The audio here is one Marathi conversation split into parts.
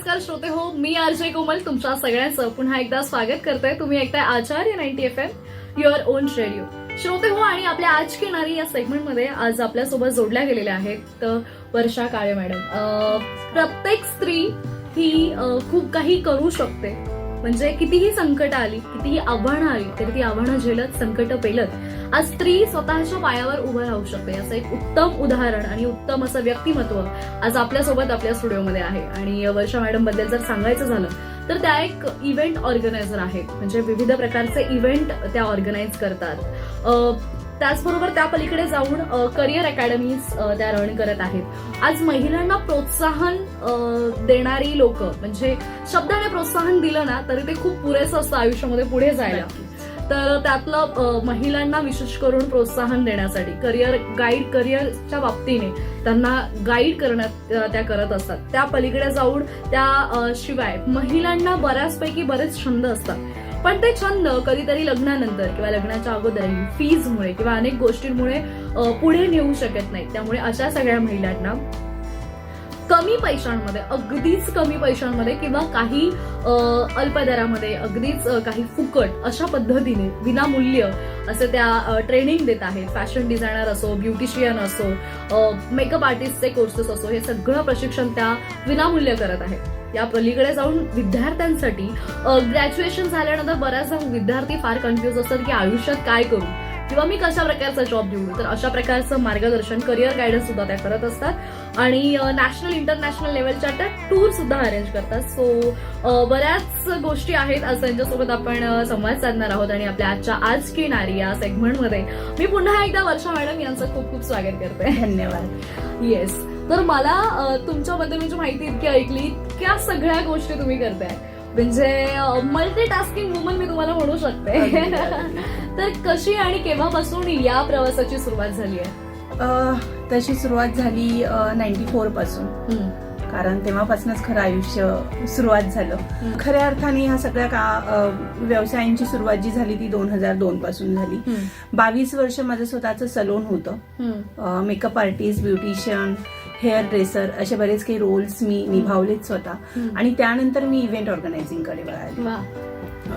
नमस्कार श्रोते हो मी आरजे कोमल तुमच्या सगळ्यांचं पुन्हा एकदा स्वागत करते तुम्ही ऐकताय Acharya ninety F M your own radio श्रोते हो आणि आपल्या आज किनारी या या सेगमेंटमध्ये आज आपल्यासोबत जोडल्या गेलेल्या आहेत तर वर्षा काळे मॅडम. प्रत्येक स्त्री ही खूप काही करू शकते. म्हणजे कितीही संकट आली कितीही आव्हानं आली तरी ती आव्हानं झेलत संकट पेलत आज स्त्री स्वतःच्या पायावर उभं राहू शकते. असं एक उत्तम उदाहरण आणि उत्तम असं व्यक्तिमत्व आज आपल्यासोबत आपल्या स्टुडिओमध्ये आहे. आणि वर्षा मॅडमबद्दल जर सांगायचं झालं तर त्या एक इव्हेंट ऑर्गनायझर आहेत म्हणजे विविध प्रकारचे इव्हेंट त्या ऑर्गनाईज करतात. त्याचबरोबर त्या पलीकडे जाऊन करिअर अकॅडमीज त्या रन करत आहेत. आज महिलांना प्रोत्साहन देणारी लोक म्हणजे शब्दाने प्रोत्साहन दिलं ना तरी ते खूप पुरेसं असतं आयुष्यामध्ये पुढे जायला. तर त्यातलं महिलांना विशेष करून प्रोत्साहन देण्यासाठी करिअर गाईड करिअरच्या बाबतीने त्यांना गाईड करण्यात त्या करत असतात. त्या पलीकडे जाऊन त्या शिवाय महिलांना बऱ्याचपैकी बरेच छंद असतात. पण ते छंद कधीतरी लग्नानंतर किंवा लग्नाच्या अगोदरही फीजमुळे किंवा अनेक गोष्टींमुळे पुढे नेऊ शकत नाही त्यामुळे अशा सगळ्या महिलांना कमी पैशांमध्ये अगदीच कमी पैशांमध्ये किंवा काही अल्पदरामध्ये अल्प दरामध्ये अगदीच काही फुकट अशा पद्धतीने विनामूल्य असे त्या ट्रेनिंग देत आहेत. फॅशन डिझायनर असो ब्युटिशियन असो मेकअप आर्टिस्टचे कोर्सेस असो हे सगळं प्रशिक्षण त्या विनामूल्य करत आहेत. या पलीकडे जाऊन विद्यार्थ्यांसाठी ग्रॅज्युएशन झाल्यानंतर बऱ्याचदा विद्यार्थी फार कन्फ्युज असतात की आयुष्यात काय करू? किंवा मी कशा प्रकारचा जॉब निवडू तर अशा प्रकारचं मार्गदर्शन करिअर गायडन्स सुद्धा त्या करत असतात. आणि नॅशनल इंटरनॅशनल लेवलच्या त्या टूर सुद्धा अरेंज करतात. सो बऱ्याच गोष्टी आहेत. आज त्यांच्यासोबत आपण संवाद साधणार आहोत आणि आपल्या आजच्या आज की नारी या सेगमेंटमध्ये मी पुन्हा एकदा वर्षा मॅडम यांचं खूप खूप स्वागत करते. धन्यवाद. येस तर मला तुमच्याबद्दल म्हणजे माहिती इतकी ऐकली इतक्या सगळ्या गोष्टी तुम्ही करताय. म्हणजे मल्टी टास्किंग वुमन मी तुम्हाला म्हणू शकते. तर कशी आणि केव्हापासून या प्रवासाची सुरुवात झाली आहे? तशी सुरुवात झाली नाईन्टी फोरपासून. कारण तेव्हापासूनच खरं आयुष्य सुरुवात झालं. खऱ्या अर्थाने ह्या सगळ्या का व्यवसायांची सुरुवात जी झाली ती दोन हजार दोन पासून झाली बावीस वर्ष माझं स्वतःचं सलोन होतं. Makeup artist beautician hair dresser असे बरेच काही रोल्स मी निभावलेत स्वतः. आणि त्यानंतर मी इव्हेंट ऑर्गनायझिंगकडे वळाले.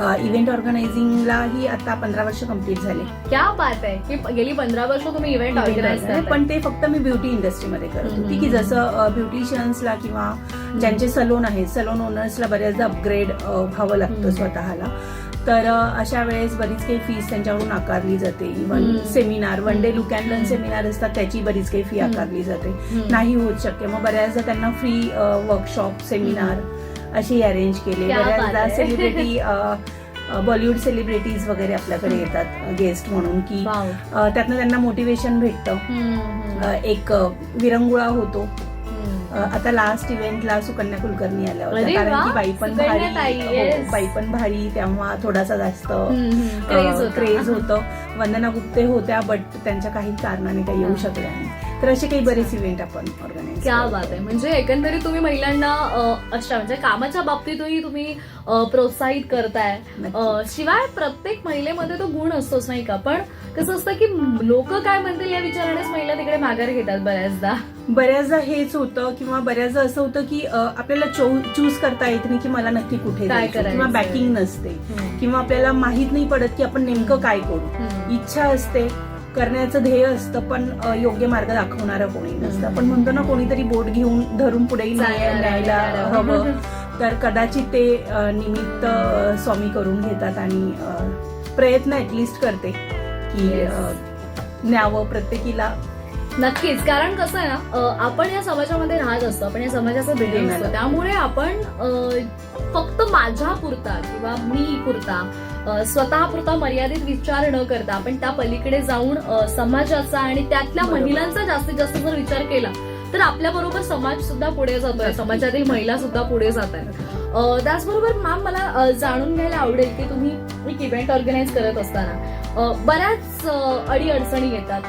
इव्हेंट ऑर्गनायझिंगला ही आता पंधरा वर्ष कंप्लीट झाले. क्या बात आहे. की गेली पंधरा वर्ष तुम्ही इव्हेंट ऑर्गनाईज पण पण ते फक्त मी ब्युटी इंडस्ट्रीमध्ये करत. होती हम्म. की जसं ब्युटिशियन्सला किंवा ज्यांचे सलोन आहेत सलोन ओनर्सला बऱ्याचदा अपग्रेड व्हावं लागतं हम्म. स्वतःला. तर अ, अशा वेळेस बरीच काही फीस त्यांच्याकडून आकारली जाते. Even hmm. Seminar one day look and learn hmm. Seminar असतात त्याची बरीच काही फी हम्म. आकारली जाते. नाही होत शक्य. मग बऱ्याचदा त्यांना फ्री वर्कशॉप सेमिनार अशी अरेंज केले. बऱ्याचदा. सेलिब्रिटी बॉलिवूड सेलिब्रिटीज वगैरे आपल्याकडे येतात गेस्ट म्हणून की त्यातनं त्यांना मोटिवेशन भेटतं. एक विरंगुळा होतो. आता लास्ट इव्हेंटला सुकन्या कुलकर्णी आल्या होत्या. कारण की बाई पण भारी हो. बाई पण भारी तेव्हा थोडासा जास्त. क्रेज होतं. वंदना गुप्ते होत्या बट त्यांच्या काही कारणाने काही येऊ. शकल्या नाही. तर असे काही बरेच इव्हेंट आपण ऑर्गनाईज क्या बात आहे. म्हणजे एकंदरीत तुम्ही महिलांना अ, अशा म्हणजे कामाच्या बाबतीतही तुम्ही अ, प्रोत्साहित करताय. अ, शिवाय प्रत्येक महिलेमध्ये तो गुण असतोच नाही का? पण कसं असतं की लोक काय म्हणतील या विचारानेच महिला तिकडे माघार घेतात बऱ्याचदा. बऱ्याचदा हेच होतं किंवा बऱ्याचदा असं होतं की अ, आपल्याला चूज करता येत नाही की मला नक्की कुठे काय जायचं किंवा करायचं. बॅकिंग नसते. किंवा आपल्याला माहीत नाही पडत की आपण नेमकं काय करू. हम्म. इच्छा असते. करण्याचं ध्येय असतं पण योग्य मार्ग दाखवणारं कोणी नसतं. आपण म्हणतो ना कोणीतरी बोट घेऊन धरून पुढे न्यायला. हवं तर कदाचित ते निमित्त स्वामी करून घेतात आणि प्रयत्न ऍटलिस्ट करते की न्यावं प्रत्येकीला नक्कीच कारण कसं आहे ना आपण या समाजामध्ये राहत असतो आपण या समाजाचं देणं असतो. त्यामुळे आपण फक्त माझ्या पुरता किंवा मी पुरता अ, स्वतः पुरता मर्यादित विचार न करता आपण त्या पलीकडे जाऊन समाजाचा आणि त्यातल्या. महिलांचा जास्तीत जास्त जर विचार केला तर आपल्या बरोबर समाज सुद्धा पुढे जातोय. समाजातील महिला सुद्धा पुढे जात आहेत त्याचबरोबर मॅम मला जाणून घ्यायला आवडेल की तुम्ही एक इव्हेंट ऑर्गनाईज करत असताना बऱ्याच अडी अडचणी येतात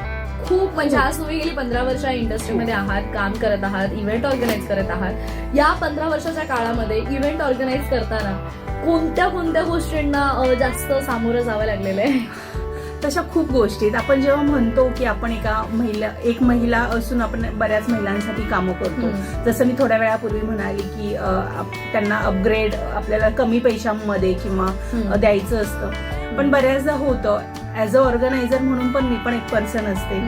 खूप म्हणजे आज तुम्ही गेली पंधरा वर्ष इंडस्ट्रीमध्ये आहात काम करत आहात इव्हेंट ऑर्गनाईज करत आहात. या पंधरा वर्षाच्या काळामध्ये इव्हेंट ऑर्गनाईज करताना कोणत्या कोणत्या गोष्टींना जास्त सामोरं जावं लागलेलं आहे? तशा खूप गोष्टी आहेत. आपण जेव्हा म्हणतो की आपण एका महिला एक महिला असून आपण बऱ्याच महिलांसाठी कामं करतो. जसं मी थोड्या वेळापूर्वी म्हणाली की त्यांना अपग्रेड आपल्याला कमी पैशांमध्ये किंवा द्यायचं असतं. पण बऱ्याचदा होतं ऍज अ ऑर्गनायझर म्हणून पण मी पण एक पर्सन असते.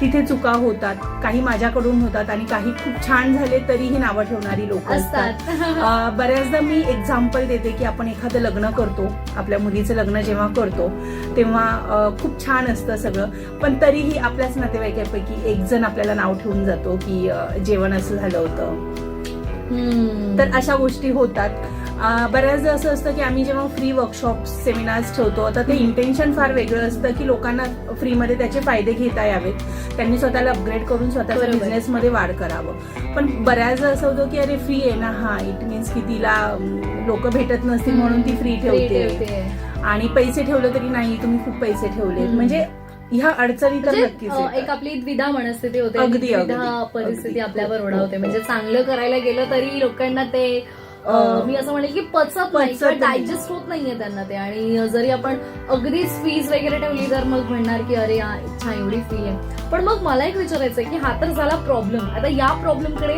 तिथे चुका होतात काही माझ्याकडून होतात आणि काही खूप छान झाले तरीही नावं ठेवणारी लोक असतात. बऱ्याचदा मी एक्झाम्पल देते की आपण एखादं लग्न करतो आपल्या मुलीचं लग्न जेव्हा करतो तेव्हा खूप छान असतं सगळं. पण तरीही आपल्याच नातेवाईकापैकी एक जण आपल्याला नाव ठेवून जातो की जेवण असं झालं होतं. तर अशा गोष्टी होतात. बऱ्याचदा असं असतं की आम्ही जेव्हा फ्री वर्कशॉप सेमिनार्स ठेवतो तर ते इंटेन्शन फार वेगळं असतं की लोकांना फ्रीमध्ये त्याचे फायदे घेता यावेत त्यांनी स्वतःला अपग्रेड करून स्वतःच्या. बिझनेसमध्ये वाढ करावं पण बऱ्याचदा असं होतं की अरे फ्री आहे ना हा इट मीन्स की तिला लोक भेटत नसतील म्हणून ती फ्री ठेवते. आणि पैसे ठेवले तरी नाही तुम्ही खूप पैसे ठेवले. म्हणजे ह्या अडचणी तर म्हणजे नक्कीच एक. आपली द्विधा मनस्थिती होते अगदी. परिस्थिती. आपल्यावर ओढावते. म्हणजे चांगलं करायला गेलं तरी लोकांना ते अ, मी असं म्हणेल की पचत नाही पचत किंवा नाही. डायजेस्ट होत नाहीये त्यांना ते. आणि जरी आपण अगदीच फीज वगैरे ठेवली तर मग म्हणणार की अरे इच्छा एवढी फी आहे. पण मग मला एक विचारायचं आहे की हा तर झाला प्रॉब्लेम आता या प्रॉब्लेमकडे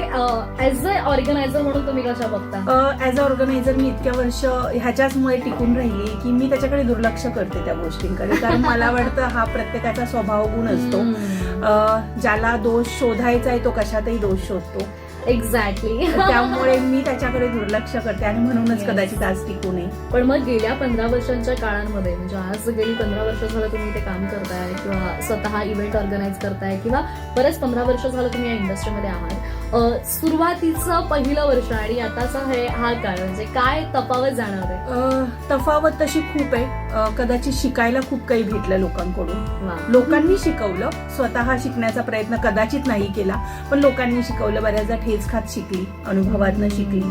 ऍज अ ऑर्गनायझर म्हणून तुम्ही कशा बघता? ऍज अ ऑर्गनायझर मी इतक्या वर्ष ह्याच्याचमुळे टिकून राहिली की मी त्याच्याकडे दुर्लक्ष करते त्या गोष्टींकडे. कारण मला वाटतं हा प्रत्येकाचा स्वभाव गुण असतो. हम्म. अ, ज्याला दोष शोधायचा आहे तो कशातही दोष शोधतो. एक्झॅक्टली त्यामुळे मी त्याच्याकडे दुर्लक्ष करते आणि म्हणूनच. कदाचित आज टिकू नये पण मग गेल्या पंधरा वर्षांच्या काळामध्ये म्हणजे आज गेली पंधरा वर्ष झालं तुम्ही ते काम करताय किंवा स्वतः इव्हेंट ऑर्गनाईज करताय किंवा बरेच पंधरा वर्ष झालं तुम्ही या इंडस्ट्रीमध्ये आहात सुरुवातीचं पहिलं वर्ष आणि आताचा हे हा काळ म्हणजे काय तफावत जाणवते? अ, तफावत तशी खूप आहे. कदाचित शिकायला खूप काही भेटलं लोकांकडून. लोकांनी शिकवलं. स्वतः शिकण्याचा प्रयत्न कदाचित नाही केला पण लोकांनी शिकवलं बऱ्याचदा ठेच खात शिकली अनुभवातनं शिकली.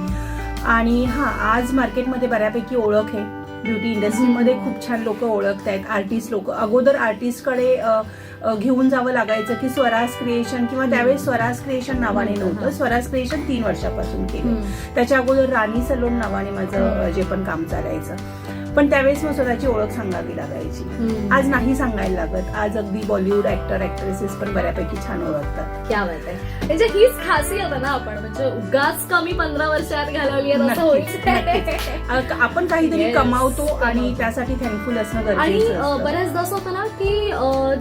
आणि हा आज मार्केटमध्ये बऱ्यापैकी ओळख आहे. ब्युटी इंडस्ट्रीमध्ये खूप छान लोक ओळखत आहेत आर्टिस्ट लोक अगोदर आर्टिस्टकडे घेऊन जावं लागायचं की स्वराज क्रिएशन किंवा त्यावेळेस स्वराज क्रिएशन नावाने नव्हतं. स्वराज क्रिएशन तीन वर्षापासून केलं. त्याच्या अगोदर राणी सलोन नावाने माझं जे पण काम चालायचं. पण त्यावेळेस मग स्वतःची ओळख सांगावी लागायची. आज नाही सांगायला लागत आज अगदी बॉलिवूड ऍक्टर ऍक्ट्रेसेस पण बऱ्यापैकी छान ओळखतात क्या बात आहे म्हणजे हीच खासियत आहे ना आपण म्हणजे उगाच कमी पंधरा वर्षात घालवली आहे आपण काहीतरी. कमावतो आणि. त्यासाठी थँकफुल असणं आणि गरजेचं. बऱ्याचदा असं होतं ना की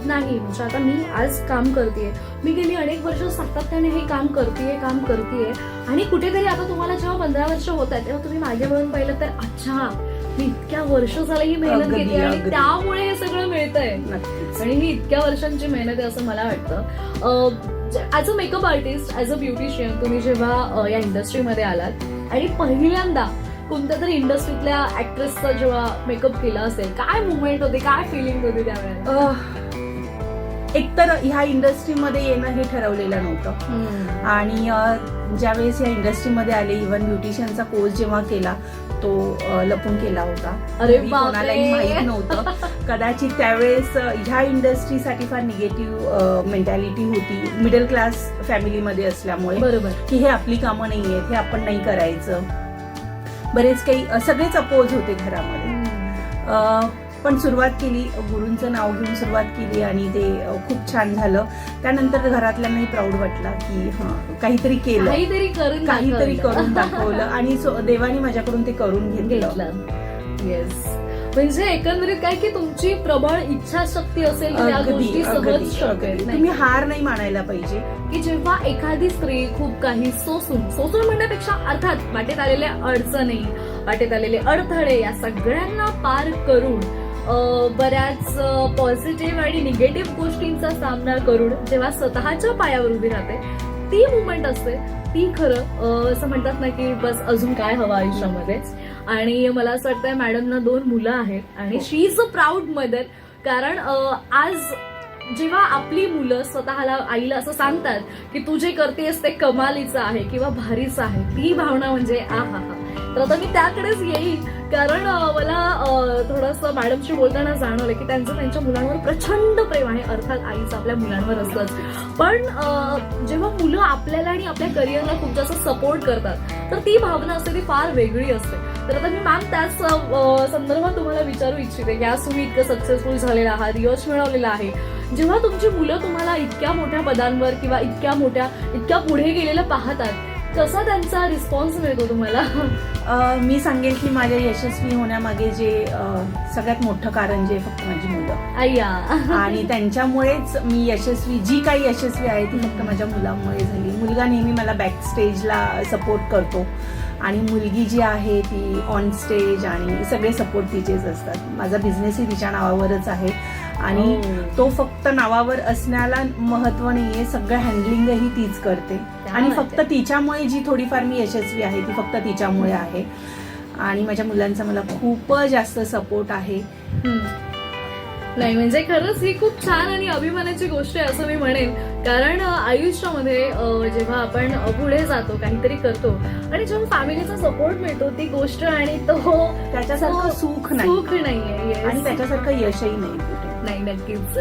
नाही म्हणजे आता मी आज काम करतेय मी गेली अनेक वर्ष सातत्याने हे काम करतेय काम करतेय आणि कुठेतरी आता तुम्हाला जेव्हा पंधरा वर्ष होत आहेत तेव्हा तुम्ही मागे वळून पाहिलं तर अच्छा मी इतक्या वर्ष झालं ही मेहनत अगदी, घेते आणि अगदी. त्यामुळे हे सगळं मिळतंय. नक्कीच. आणि ही इतक्या वर्षांची मेहनत आहे असं मला वाटतं. As a makeup artist as a beautician तुम्ही जेव्हा अ, या इंडस्ट्रीमध्ये आलात आणि पहिल्यांदा कोणत्या तरी इंडस्ट्रीतल्या ऍक्ट्रेसचा जेव्हा मेकअप केला असेल काय मुवमेंट होती काय फिलिंग होती त्यावेळेला? एकतर ह्या इंडस्ट्रीमध्ये येणं हे ठरवलेलं नव्हतं. आणि ज्यावेळेस या इंडस्ट्रीमध्ये आले इव्हन ब्युटिशियनचा कोर्स जेव्हा केला तो लपून केला होता. अरे. कोणालाही माहीत नव्हतं. कदाचित त्यावेळेस ह्या इंडस्ट्रीसाठी फार निगेटिव्ह मेंटॅलिटी होती. मिडल क्लास फॅमिलीमध्ये असल्यामुळे बरोबर. की हे आपली कामं नाही आहेत हे आपण नाही करायचं. बरेच काही सगळेच अपोज होते घरामध्ये. पण सुरुवात केली गुरूंचं नाव घेऊन सुरुवात केली आणि ते खूप छान झालं. त्यानंतर घरातल्यांनाही प्राऊड वाटला की हा काहीतरी केलं. काहीतरी करून काहीतरी. करून दाखवलं आणि देवाने माझ्याकडून ते करून घेतलं. येस म्हणजे एकंदरीत काय की तुमची प्रबळ इच्छाशक्ती असेल गोष्टी सहज तुम्ही हार नाही मानायला पाहिजे. की जेव्हा एखादी स्त्री खूप काही सोसून सोसून म्हणण्यापेक्षा अर्थात वाटेत आलेल्या अडचणी वाटेत आलेले अडथळे या सगळ्यांना पार करून बऱ्याच पॉझिटिव्ह आणि निगेटिव्ह गोष्टींचा सामना करून जेव्हा स्वतःच्या पायावर उभी राहते ती मुवमेंट असते. ती खरं असं म्हणतात ना की बस अजून काय हवं आयुष्यामध्ये आणि मला असं वाटतंय मॅडमना दोन मुलं आहेत आणि she is a proud mother कारण आज जेव्हा आपली मुलं स्वतःला आईला असं सांगतात की तू जे करतेस ते कमालीचं आहे किंवा भारीचं आहे ती भावना म्हणजे आ हा हा. तर आता मी त्याकडेच येईल कारण मला थोडंसं मॅडमशी बोलताना जाणवलं की त्यांचं त्यांच्या मुलांवर प्रचंड प्रेम आहे. अर्थात आईचं आपल्या मुलांवर असतंच. पण जेव्हा मुलं आपल्याला आणि आपल्या करिअरला खूप जास्त सपोर्ट करतात तर ती भावना असते ती फार वेगळी असते. तर आता मी मॅम त्याच संदर्भात तुम्हाला विचारू इच्छिते की आज तुम्ही इतकं सक्सेसफुल झालेला आहात यश मिळवलेलं आहे. जेव्हा तुमची मुलं तुम्हाला इतक्या मोठ्या पदांवर किंवा इतक्या मोठ्या इतक्या पुढे गेलेलं पाहतात कसा त्यांचा रिस्पॉन्स मिळतो तुम्हाला? मी सांगेल की माझ्या यशस्वी होण्यामागे जे सगळ्यात मोठं कारण जे आहे फक्त माझी मुलं. अय्या. आणि त्यांच्यामुळेच मी यशस्वी जी काही यशस्वी आहे ती फक्त माझ्या मुलामुळे झाली. मुलगा नेहमी मला बॅक स्टेजला सपोर्ट करतो. आणि मुलगी जी आहे ती ऑन स्टेज आणि सगळे सपोर्ट तिचेच असतात. माझा बिझनेसही तिच्या नावावरच आहे. आणि Oh. तो फक्त नावावर असण्याला महत्त्व नाहीये. सगळं हँडलिंगही तीच करते. आणि फक्त. तिच्यामुळे जी थोडीफार मी यशस्वी आहे ती फक्त तिच्यामुळे आहे आणि माझ्या मुलांचा मला खूप जास्त सपोर्ट आहे. नाही म्हणजे खरंच ही खूप छान आणि अभिमानाची गोष्ट आहे असं मी म्हणेन कारण आयुष्यामध्ये जेव्हा आपण पुढे जातो काहीतरी करतो आणि जेव्हा फॅमिलीचा सपोर्ट मिळतो ती गोष्ट आणि तो त्याच्यासारखं सुख नाही सुख नाहीये. आणि त्याच्यासारखं यशही नाही नाही नक्कीच.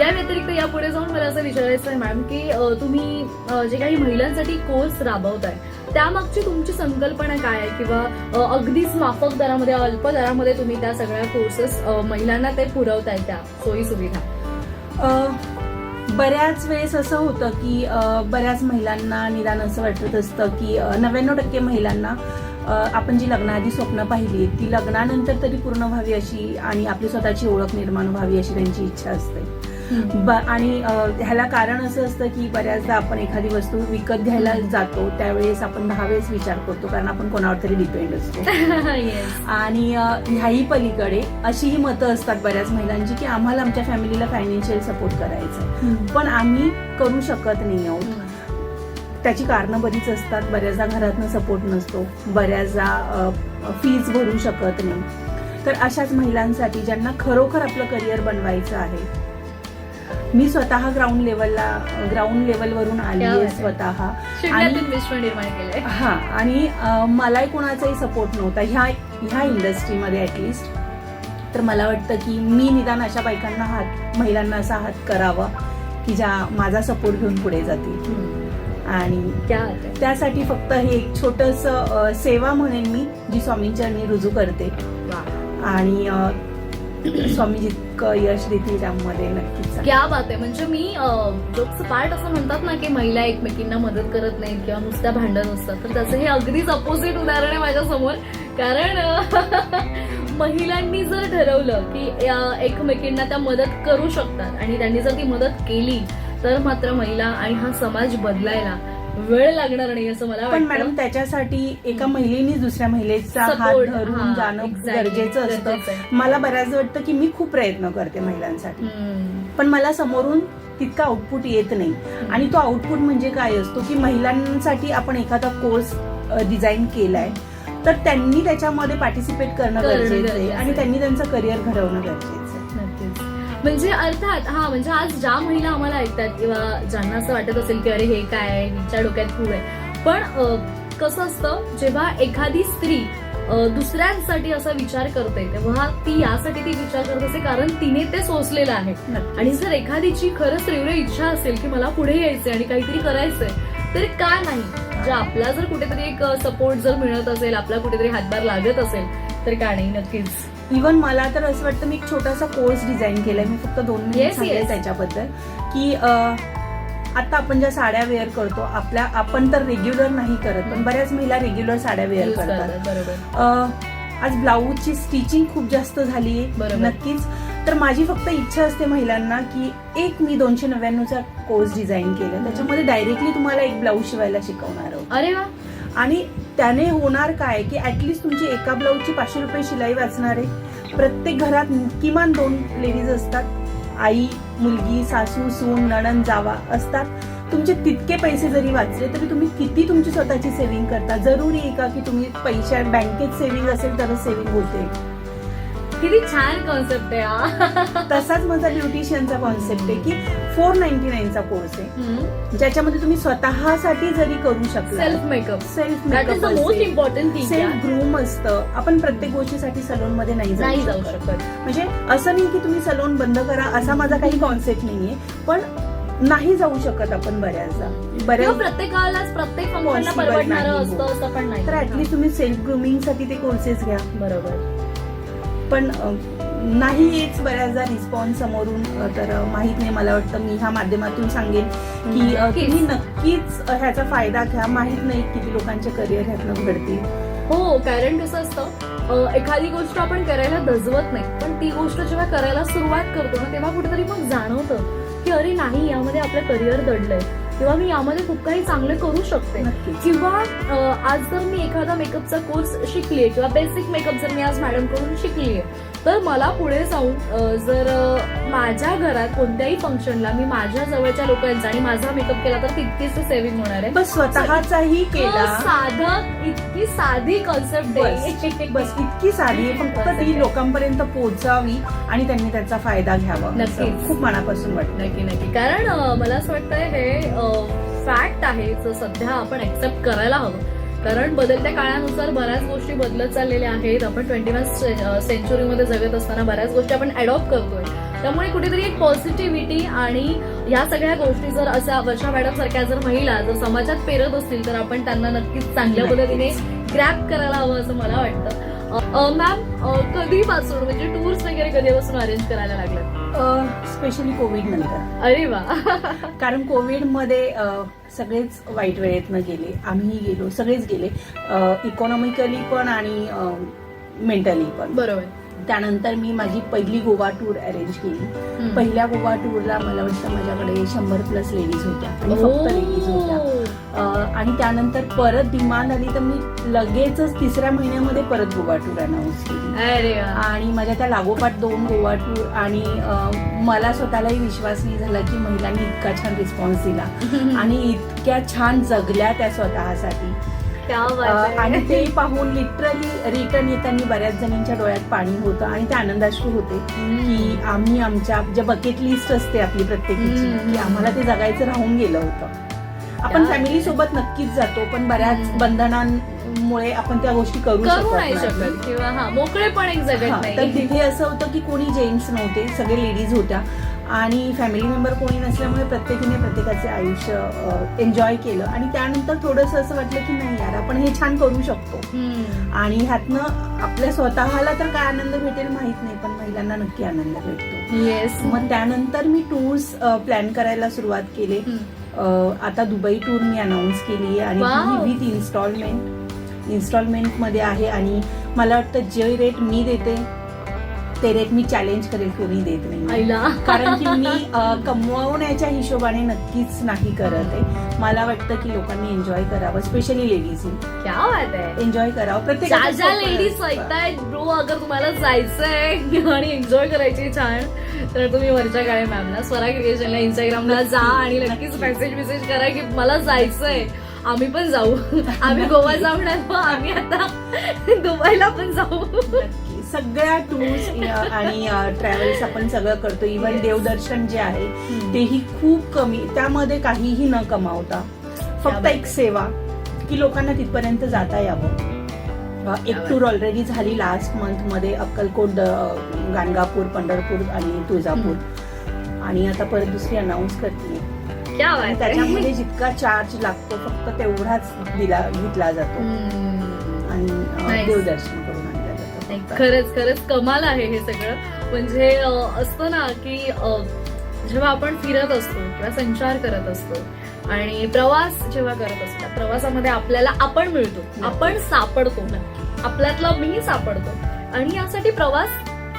या व्यतिरिक्त या पुढे जाऊन मला असं विचारायचं आहे मॅम की तुम्ही जे काही महिलांसाठी कोर्स राबवताय त्यामागची तुमची संकल्पना काय आहे? किंवा अगदीच माफक दरामध्ये अल्प दरामध्ये तुम्ही त्या सगळ्या कोर्सेस महिलांना ते पुरवताय त्या सोयी सुविधा? बऱ्याच वेळेस असं होतं की बऱ्याच महिलांना निदान असं वाटत असतं की नव्याण्णव टक्के महिलांना आपण जी लग्नाआधी स्वप्न पाहिली ती लग्नानंतर तरी पूर्ण व्हावी अशी आणि आपली स्वतःची ओळख निर्माण व्हावी अशी त्यांची इच्छा असते. आणि ह्याला कारण असं असतं की बऱ्याचदा आपण एखादी वस्तू विकत घ्यायला जातो त्यावेळेस आपण दहा वेळेस विचार करतो कारण आपण कोणावर तरी डिपेंड असतो. आणि ह्याही पलीकडे अशीही मतं असतात बऱ्याच महिलांची की आम्हाला आमच्या फॅमिलीला फायनान्शियल सपोर्ट करायचा पण आम्ही करू शकत नाही आहोत. त्याची कारणं बरीच असतात. बऱ्याचदा घरातनं सपोर्ट नसतो. बऱ्याचदा फीज भरू शकत नाही. तर अशाच महिलांसाठी ज्यांना खरोखर आपलं करिअर बनवायचं आहे मी स्वतः ग्राउंड लेवलला ग्राउंड लेवलवरून आली आहे. स्वतः. हा आणि मलाही कोणाचाही सपोर्ट नव्हता. ह्या ह्या इंडस्ट्रीमध्ये ऍटलिस्ट तर मला वाटतं की मी निदान अशा बायकांना हात महिलांना असा हात करावा की ज्या माझा सपोर्ट घेऊन पुढे जातील. आणि आहे. त्यासाठी फक्त हे एक छोटस सेवा म्हणेन मी जी स्वामींचरणी रुजू करते. आणि स्वामी जितकं यश देतील त्यामध्ये नक्कीच. क्या बात आहे म्हणजे मी जोक्स पार्ट असं म्हणतात ना की महिला एकमेकींना मदत करत नाहीत किंवा नुसत्या भांडत असतात तर त्याचं हे अगदीच अपोजिट उदाहरण आहे माझ्यासमोर कारण महिलांनी जर ठरवलं की एकमेकींना त्या मदत करू शकतात आणि त्यांनी जर ती मदत केली तर मात्र महिला आणि हा समाज बदलायला वेळ लागणार नाही असं मला पण मॅडम त्याच्यासाठी एका महिलेनीच दुसऱ्या महिलेचा हात धरून जाणं. गरजेचं असतं. मला बऱ्याचदा वाटतं की मी खूप प्रयत्न करते महिलांसाठी. पण मला समोरून तितका आउटपुट येत नाही आणि तो आउटपुट म्हणजे काय असतो की महिलांसाठी आपण एखादा कोर्स डिझाईन केलाय तर त्यांनी त्याच्यामध्ये पार्टिसिपेट करणं गरजेचं आहे. आणि त्यांनी त्यांचं करिअर घडवणं गरजेचं म्हणजे अर्थात हा म्हणजे आज ज्या महिला आम्हाला ऐकतात किंवा ज्यांना असं वाटत असेल की अरे हे काय आहे हिच्या डोक्यात खूप आहे. पण कसं असतं जेव्हा एखादी स्त्री दुसऱ्यांसाठी असा विचार करते तेव्हा ती यासाठी ती विचार करत असते कारण तिने ते सोसलेलं आहे. आणि जर एखादीची खरंच तीव्र इच्छा असेल की मला पुढे यायचंय आणि काहीतरी करायचंय तरी का नाही? जे आपला जर कुठेतरी एक सपोर्ट जर मिळत असेल आपला कुठेतरी हातभार लागत असेल तर का नाही? नक्कीच. इवन मला तर असं वाटतं मी एक छोटासा कोर्स डिझाईन केलाय. मी फक्त दोन मिनिट Yes, सांगेल yes. त्याच्याबद्दल. की आता आपण ज्या साड्या वेअर करतो आपल्या आपण तर रेग्युलर नाही करत पण बऱ्याच महिला रेग्युलर साड्या वेअर करतात. बरोबर. आज ब्लाऊजची स्टिचिंग खूप जास्त झाली आहे. नक्कीच. तर माझी फक्त इच्छा असते महिलांना की एक मी दोनशे नव्याण्णवचा कोर्स डिझाईन केला. त्याच्यामध्ये डायरेक्टली तुम्हाला एक ब्लाऊज शिवायला शिकवणार अरे वा. आणि त्याने होणार काय की ऍटलिस्ट तुमची एका ब्लाऊजची पाचशे रुपये शिलाई वाचणार आहे. प्रत्येक घरात किमान दोन लेडीज असतात. आई मुलगी सासू सून नणन जावा असतात. तुमचे तितके पैसे जरी वाचले तरी तुम्ही किती तुमची स्वतःची सेव्हिंग करता? जरुरी आहे का की तुम्ही पैशा बँकेत सेव्हिंग असेल तरच सेव्हिंग होते? किती छान कॉन्सेप्ट आहे हा. तसाच माझा ब्युटिशियनचा कॉन्सेप्ट आहे की फोर नाईन्टी नाईनचा कोर्स आहे. ज्याच्यामध्ये तुम्ही स्वतःसाठी जरी करू शकता self makeup self that is the most important thing self groom असतं. आपण प्रत्येक गोष्टीसाठी सलून मध्ये नाही नाही जाऊ शकत. शकत. म्हणजे असं नाही की तुम्ही सलून बंद करा असा माझा काही कॉन्सेप्ट नाहीये. पण नाही जाऊ शकत आपण बऱ्याचदा. किंवा बऱ्याच प्रत्येकालाच प्रत्येक फंक्शनला Possible परवडणारं नाही. असतं असं पण नाही. तर ऍटलीस्ट तुम्ही सेल्फ ग्रुमिंगसाठी ते कोर्सेस घ्या. बरोबर. पण अ, नाही येत बऱ्याचदा रिस्पॉन्स समोरून तर माहीत नाही. मला वाटतं मी ह्या माध्यमातून सांगेन की. तुम्ही नक्कीच ह्याचा फायदा घ्या. माहीत नाही किती लोकांचे करिअर ह्यातनं घडतील. हो कारण कसं असतं एखादी गोष्ट आपण करायला दजवत नाही. पण ती गोष्ट जेव्हा करायला सुरुवात करतो ना तेव्हा कुठेतरी मग जाणवतं की अरे नाही यामध्ये आपलं करिअर दडलंय. किंवा मी यामध्ये खूप काही चांगलं करू शकते. किंवा आज जर मी एखादा मेकअपचा कोर्स शिकलीये किंवा बेसिक मेकअप जर मी आज मॅडमकडून शिकलीये तर मला पुढे जाऊन जर माझ्या घरात कोणत्याही फंक्शनला मी माझ्या जवळच्या लोकांचा आणि माझा मेकअप केला तर तितकीच सेव्हिंग होणार आहे. बस स्वतःचाही केला. साधं इतकी साधी कॉन्सेप्ट बस इतकी साधी आहे फक्त ती लोकांपर्यंत पोहोचावी आणि त्यांनी त्याचा फायदा घ्यावा. असं नक्कीच. खूप मनापासून वाटतं. नक्की नक्की. कारण मला असं वाटतंय हे फॅक्ट आहे जो सध्या आपण ऍक्सेप्ट करायला हवं. कारण बदलत्या काळानुसार बऱ्याच गोष्टी बदलत चाललेल्या आहेत. आपण ट्वेंटी वन सेंचुरीमध्ये जगत असताना बऱ्याच गोष्टी आपण अडॉप्ट करतोय. त्यामुळे कुठेतरी एक पॉझिटिव्हिटी आणि ह्या सगळ्या गोष्टी जर अशा वर्षा मॅडम सारख्या जर महिला जर समाजात पेरत असतील तर आपण त्यांना नक्कीच चांगल्या. पद्धतीने ग्रॅप करायला हवं असं मला वाटतं. मॅम कधीपासून म्हणजे टूर्स वगैरे कधीपासून अरेंज करायला लागलं स्पेशली कोविड नंतर. अरे वा. कारण कोविडमध्ये सगळेच वाईट वेळेतनं गेले. आम्हीही गेलो सगळेच गेले. इकॉनॉमिकली पण आणि मेंटली पण. बरोबर. त्यानंतर मी माझी पहिली गोवा टूर अरेंज केली. पहिल्या गोवा टूरला मला वाटतं माझ्याकडे शंभर प्लस लेडीज होत्या आणि फक्त लेडीज होत्या आणि त्यानंतर परत डिमांड आली तर मी लगेचच तिसऱ्या महिन्यामध्ये परत गोवा टूर अनाऊन्स केली. आणि माझ्या त्या लागोपाठ दोन गोवा टूर आणि मला स्वतःलाही विश्वास नाही झाला की महिलांनी इतका छान रिस्पॉन्स दिला आणि इतक्या छान जगल्या त्या स्वतःसाठी. आणि ते पाहून लिटरली रिटर्न येताना बऱ्याच जणींच्या डोळ्यात पाणी होतं आणि ते आनंदाश्रू होते की आम्ही आमच्या जे बकेट लिस्ट असते आपली प्रत्येकीची. की आम्हाला ते जगायचं राहून गेलं होतं. आपण फॅमिली सोबत नक्कीच जातो पण बऱ्याच. बंधनांमुळे आपण त्या गोष्टी करू शकत किंवा मोकळे पण एक जगत तर तिथे असं होतं की कोणी जेंट्स नव्हते सगळे लेडीज होत्या. आणि फॅमिली मेंबर कोणी नसल्यामुळे प्रत्येकीने प्रत्येकाचे आयुष्य एन्जॉय केलं. आणि त्यानंतर थोडंसं असं वाटलं की नाही यार आपण हे छान करू शकतो. आणि ह्यातनं आपल्या स्वतःला तर काय आनंद भेटेल माहीत नाही पण महिलांना नक्की आनंद भेटतो. येस मग त्यानंतर मी टूर्स प्लॅन करायला सुरुवात केली. आता दुबई टूर मी अनाऊन्स केली आहे आणि. विथ इन्स्टॉलमेंट इन्स्टॉलमेंटमध्ये आहे आणि मला वाटतं जे रेट मी देते ते रेट मी चॅलेंज करेल कोणी देत नाही. कारण की मी कमवण्याच्या हिशोबाने नक्कीच नाही करत आहे. मला वाटतं की लोकांनी एन्जॉय करावं स्पेशली आहे. एन्जॉय करावं. प्रत्येक लेडीज ऐकतायत ब्रो अगर तुम्हाला जायचंय आणि एन्जॉय करायची छान तर तुम्ही वरच्या काळे मॅमला स्वरा क्रिएशनला इंस्टाग्रामला जा आणि नक्की, नक्कीच. नक्की. मेसेज मेसेज करा की मला जायचंय. आम्ही पण जाऊ. आम्ही गोवा जाऊन आलो आम्ही आता दुबईला पण जाऊ. सगळ्या टूर्स आणि ट्रॅव्हल्स आपण सगळं करतो. इव्हन. देवदर्शन जे आहे तेही खूप कमी. त्यामध्ये काहीही न कमावता. फक्त एक सेवा की लोकांना तिथपर्यंत जाता यावं. एक. टूर ऑलरेडी झाली लास्ट मंथमध्ये अक्कलकोट गाणगापूर पंढरपूर आणि तुळजापूर. आणि आता परत दुसरी अनाऊन्स करते. त्याच्यामध्ये जितका चार्ज लागतो फक्त तेवढाच दिला घेतला जातो. आणि. देवदर्शन करून. खरंच खरंच कमाल आहे हे सगळं. म्हणजे अं, असतं ना की अं, जेव्हा आपण फिरत असतो किंवा संचार करत असतो आणि प्रवास जेव्हा करत असतो त्या प्रवासामध्ये आपल्याला आपण मिळतो. आपण सापडतो आपल्यातला मी सापडतो. आणि यासाठी प्रवास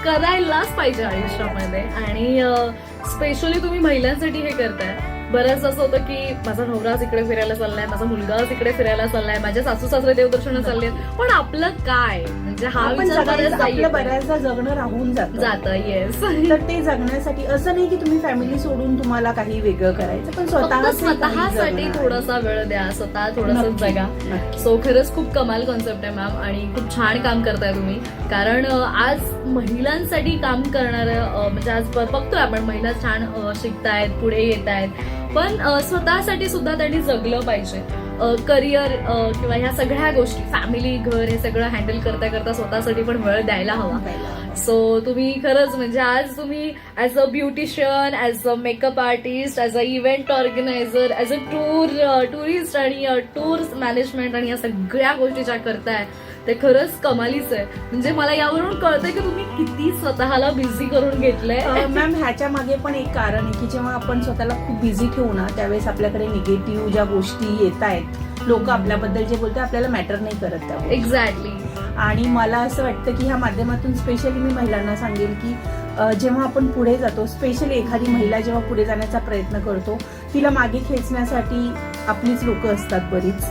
करायलाच पाहिजे आयुष्यामध्ये. आणि स्पेशली तुम्ही महिलांसाठी हे करताय. बऱ्याच असं होतं की माझा नवराच इकडे फिरायला चाललाय माझा मुलगाच इकडे फिरायला चाललाय माझे सासू सासरे देवदर्शन चालले पण आपलं काय? म्हणजे हा विचार बऱ्याचदा जगणं राहून जातं. जातं येस तर ते जगण्यासाठी असं नाही की तुम्ही फॅमिली सोडून तुम्हाला काही वेगळं करायचं पण स्वतः स्वतःसाठी थोडासा वेळ द्या स्वतः थोडस जगा. सो खरंच खूप कमाल कॉन्सेप्ट आहे मॅम आणि खूप छान काम करताय तुम्ही. कारण आज महिलांसाठी काम करणारं म्हणजे आज बघतोय आपण महिला छान शिकतायत पुढे येत आहेत पण स्वतःसाठी सुद्धा त्यांनी जगलं पाहिजे. करिअर किंवा ह्या सगळ्या गोष्टी फॅमिली घर हे सगळं हँडल करता करता स्वतःसाठी पण वेळ द्यायला हवा. सो तुम्ही खरंच म्हणजे आज तुम्ही as a beautician as a makeup artist as a event organiser as a tour tourist आणि टूर मॅनेजमेंट आणि या सगळ्या गोष्टी ज्या करताय ते खरंच कमालीच आहे. म्हणजे मला यावरून कळतंय की तुम्ही किती स्वतःला बिझी करून घेतलंय. मॅम ह्याच्या मागे पण एक कारण आहे की जेव्हा आपण स्वतःला खूप बिझी ठेवू ना त्यावेळेस आपल्याकडे निगेटिव्ह ज्या गोष्टी येत आहेत लोक आपल्याबद्दल जे बोलतात आपल्याला मॅटर नाही करत त्या. एक्झॅक्टली आणि मला असं वाटतं की ह्या माध्यमातून स्पेशली मी महिलांना सांगेल की जेव्हा आपण पुढे जातो स्पेशली एखादी महिला जेव्हा पुढे जाण्याचा प्रयत्न करतो तिला मागे खेचण्यासाठी आपलीच लोक असतात बरीच.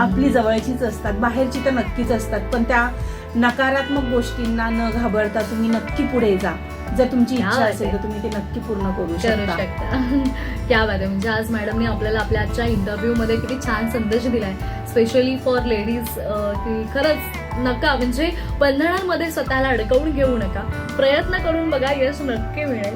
आपली जवळचीच असतात बाहेरची तर नक्कीच असतात पण त्या नकारात्मक गोष्टींना न घाबरता तुम्ही नक्की पुढे जा. जर तुमची इच्छा असेल. तर तुम्ही ते नक्की पूर्ण करू शकता. क्या बात आहे. म्हणजे आज मॅडमने आपल्याला आपल्या आजच्या इंटरव्ह्यू मध्ये किती छान संदेश दिलाय. स्पेशली फॉर लेडीज की खरंच नका म्हणजे बंधनांमध्ये स्वतःला अडकवून घेऊ नका. प्रयत्न करून बघा यश नक्की मिळेल.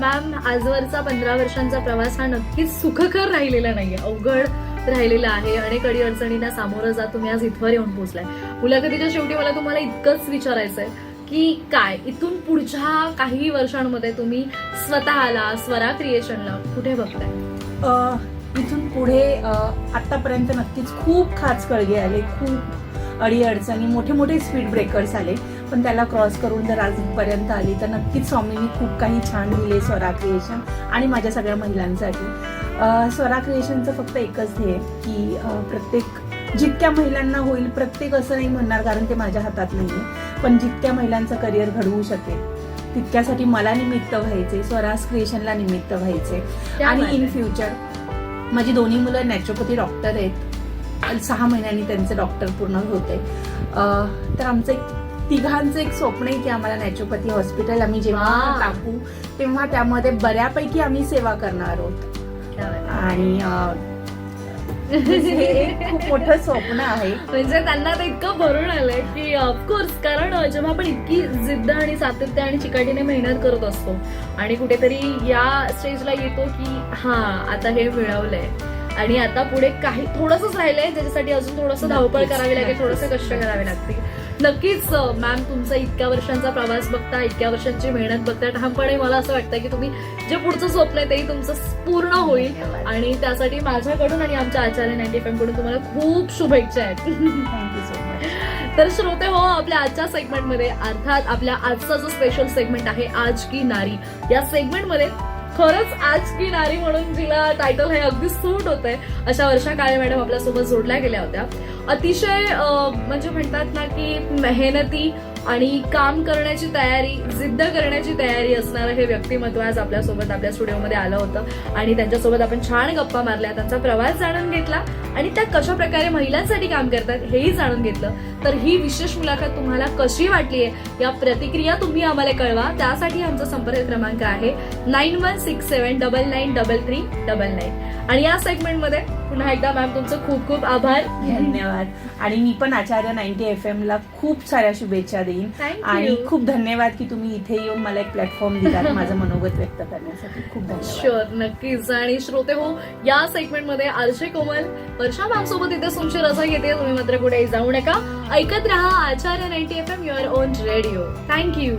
मॅम आजवरचा पंधरा वर्षांचा प्रवास हा नक्कीच सुखकर राहिलेला नाहीये. अवघड राहिलेला आहे. अनेक अडी अडचणींना सामोरं जा तुम्ही आज इथवर येऊन पोहोचलाय. मुलाखतीच्या शेवटी मला तुम्हाला इतकंच विचारायचं आहे की काय? इथून पुढच्या काही वर्षांमध्ये तुम्ही स्वतःला स्वरा क्रिएशनला कुठे बघताय? इथून पुढे आतापर्यंत नक्कीच खूप खाच कळगे आले. खूप अडी अडचणी मोठे मोठे स्पीड ब्रेकर्स आले. पण त्याला क्रॉस करून जर आजपर्यंत आली तर नक्कीच स्वामींनी खूप काही छान दिले स्वरा क्रिएशन आणि माझ्या सगळ्या महिलांसाठी. स्वरा क्रिएशनचं फक्त एकच ध्येय की प्रत्येक जितक्या महिलांना होईल प्रत्येक असं नाही म्हणणार कारण ते माझ्या हातात नाहीये. पण जितक्या महिलांचं करिअर घडवू शकेल तितक्यासाठी मला निमित्त व्हायचे स्वराज क्रिएशनला निमित्त व्हायचे. आणि इन आहे. फ्युचर माझी दोन्ही मुलं नॅचरोपॅथी डॉक्टर आहेत. सहा महिन्यांनी त्यांचे डॉक्टर पूर्ण होते तर आमचं एक तिघांचं एक स्वप्न आहे की आम्हाला नॅचरोपॅथी हॉस्पिटल आम्ही जेव्हा. टाकू तेव्हा त्यामध्ये बऱ्यापैकी आम्ही सेवा करणार आहोत. आणि खूप मोठं स्वप्न आहे म्हणजे त्यांना ते इतकं भरून आलंय की ऑफकोर्स कारण जेव्हा आपण इतकी जिद्द आणि सातत्य आणि चिकाटीने मेहनत करत असतो आणि कुठेतरी या स्टेजला येतो की हा आता हे मिळवलंय आणि आता पुढे काही थोडंसंच राहिलंय ज्याच्यासाठी अजून थोडंसं धावपळ करावी लागेल. थोडंसं कष्ट करावे लागतील. नक्कीच मॅम तुमचा इतक्या वर्षांचा प्रवास बघता इतक्या वर्षांची मेहनत बघता ठामपणे मला असं वाटतं की तुम्ही जे पुढचं स्वप्न आहे तेही तुमचं पूर्ण होईल. आणि त्यासाठी माझ्याकडून आणि आमच्या आचार्य नाईन्टी एफकडून तुम्हाला खूप शुभेच्छा आहेत. थँक्यू सो मच तर श्रोते हो आपल्या आजच्या सेगमेंटमध्ये अर्थात आपल्या आजचा जो स्पेशल सेगमेंट आहे आज की नारी या सेगमेंटमध्ये खरंच आज की नारी म्हणून जिला टायटल हे अगदी सूट होत आहे अशा वर्षा काळे मॅडम आपल्यासोबत जोडल्या गेल्या होत्या. अतिशय म्हणजे म्हणतात ना की मेहनती आणि काम करण्याची तयारी जिद्द करण्याची तयारी असणारं हे व्यक्तिमत्व आज आपल्यासोबत आपल्या स्टुडिओमध्ये आलं होतं. आणि त्यांच्यासोबत आपण छान गप्पा मारल्या त्यांचा प्रवास जाणून घेतला आणि त्या कशा प्रकारे महिलांसाठी काम करतात हेही जाणून घेतलं. तर ही विशेष मुलाखत तुम्हाला कशी वाटली आहे या प्रतिक्रिया तुम्ही आम्हाला कळवा. त्यासाठी आमचा संपर्क क्रमांक आहे nine one six seven double nine double three double nine आणि या सेगमेंटमध्ये पुन्हा एकदा मॅम तुमचं खूप खूप आभार. धन्यवाद. आणि मी पण आचार्य नाईन्टी एफ एम ला खूप साऱ्या शुभेच्छा देईन. आणि खूप धन्यवाद की तुम्ही इथे येऊन मला एक प्लॅटफॉर्म दिला माझं मनोगत व्यक्त करण्यासाठी. खूप शुअर नक्कीच. आणि श्रोते हो या सेगमेंटमध्ये आरशे कोमल वर्षा मॅम सोबत इथे तुमची रजा घेते. तुम्ही मात्र कुठेही जाऊ नका. ऐकत राहा Acharya ninety F M your own radio thank you